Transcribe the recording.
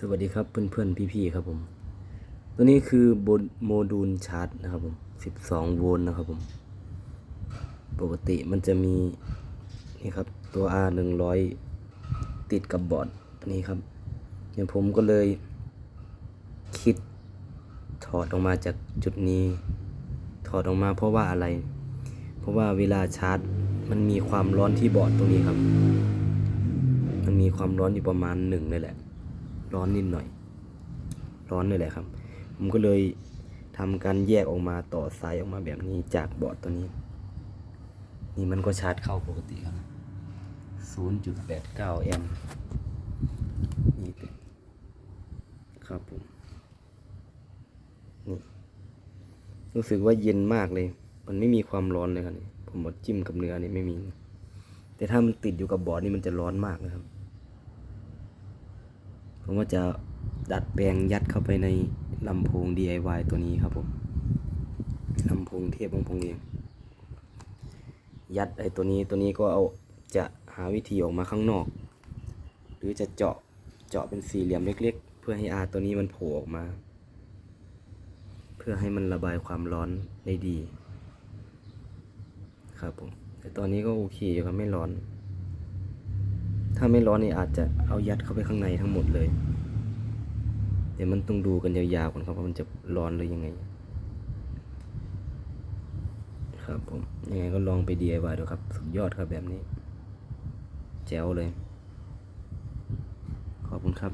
สวัสดีครับเพื่อนๆพี่ๆครับผม ตัวนี้คือโบนโมดูลชาร์จนะครับผม 12 โวลต์นะครับผม ปกติมันจะมีนี่ครับตัว R 100 ติดกับบอร์ดตัวนี้ครับเนี่ยผมก็เลยคิดถอดออกมาจากจุดนี้ ถอดออกมาเพราะว่าอะไร เพราะว่าเวลาชาร์จ มันมีความร้อนที่บอร์ดตรงนี้ครับ มันมีความร้อนอยู่ประมาณหนึ่งเลยแหละ ร้อนนิดหน่อย ร้อนเลยแหละครับ ผมก็เลยทำการแยกออกมาต่อสายออกมาแบบนี้จากบอร์ดตัวนี้ นี่มันก็ชาร์จเข้าปกติครับ 0.89 แอมป์นี่ติดครับผม นี่ รู้สึกว่าเย็นมากเลย มันไม่มีความร้อนเลยครับนี่ผมหมดจิ้มกับเนื้อนี่ไม่มี แต่ถ้ามันติดอยู่กับบอร์ดนี่มันจะร้อนมากนะครับ ผมว่าจะดัดแปลงยัดเข้าไปในลำโพง DIY ตัวนี้ครับผมลำโพงเทียบลำโพงเอง ยัดไอ้ตัวนี้ตัวนี้ก็เอาจะหาวิธีออกมาข้างนอก หรือจะเจาะเจาะเป็นสี่เหลี่ยมเล็ก ๆ เพื่อให้อาตัวนี้มันโผล่ออกมา เพื่อให้มันระบายความร้อนได้ดี ครับผมแต่ตอนนี้ก็โอเคอยู่ครับไม่ร้อน ถ้าไม่ร้อนนี่อาจจะเอายัดเข้าไปข้างในทั้งหมดเลย เดี๋ยวมันต้องดูกันยาวๆก่อนครับว่ามันจะร้อนหรือยังไง ครับผมยังไงก็ลองไป DIY ดูครับ สุดยอดครับแบบนี้ แจ๋วเลย ขอบคุณครับ